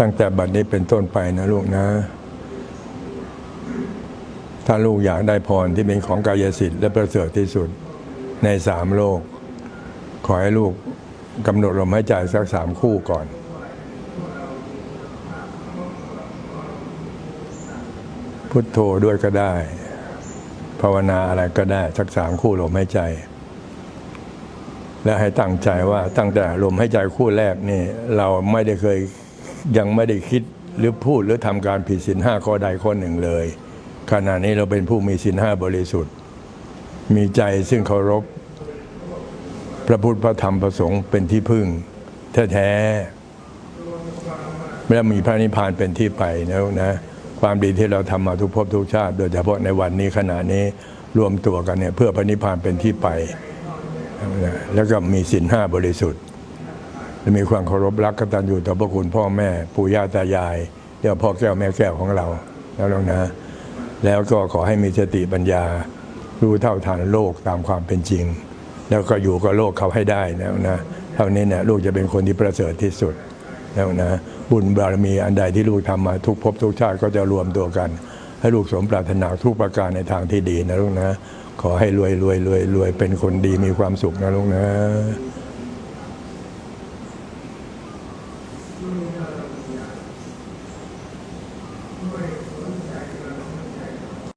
ตั้งแต่บัดนี้เป็นต้นไปนะลูกนะ ถ้าลูกอยากได้พรที่เป็นของกายสิทธิ์และประเสริฐที่สุดในสามโลก ขอให้ลูกกำหนดลมหายใจสักสามคู่ก่อนพุทโธด้วยก็ได้ ภาวนาอะไรก็ได้สักสามคู่ลมหายใจ และให้ตั้งใจว่าตั้งแต่ลมหายใจคู่แรกนี่ เราไม่ได้เคย ยังไม่ได้คิดหรือพูดหรือทำการผิดศีลห้าข้อใดข้อหนึ่งเลย ขณะนี้เราเป็นผู้มีศีลห้าบริสุทธิ์ มีใจซึ่งเคารพ พระพุทธพระธรรมพระสงฆ์เป็นที่พึ่งแท้ๆและมีพระนิพพานเป็นที่ไปนะลูกนะความดีที่เราทำมาทุกภพทุกชาติ โดยเฉพาะในวันนี้ขณะนี้รวมตัวกันเนี่ยเพื่อพระนิพพานเป็นที่ไป แล้วก็มีศีลห้าบริสุทธิ์ และมีความเคารพรักกตัญญูต่อพระคุณพ่อแม่ปู่ย่าตายายเรียกว่าพ่อแก้วแม่แก้วของเราแล้วลงนะ แล้วก็ขอให้มีสติปัญญา รู้เท่าทันโลกตามความเป็นจริง แล้วก็อยู่กับโลกเขาให้ได้นะนะเท่านี้เนี่ยลูกจะเป็นคนที่ประเสริฐที่สุดแล้วนะบุญบารมีอันใดที่ลูกทำมาทุกภพทุกชาติก็จะรวมตัวกัน ให้ลูกสมปรารถนาทุกประการในทางที่ดีนะลูกนะ ขอให้รวยรวยรวยรวยเป็นคนดีมีความสุขนะลูกนะ Gloria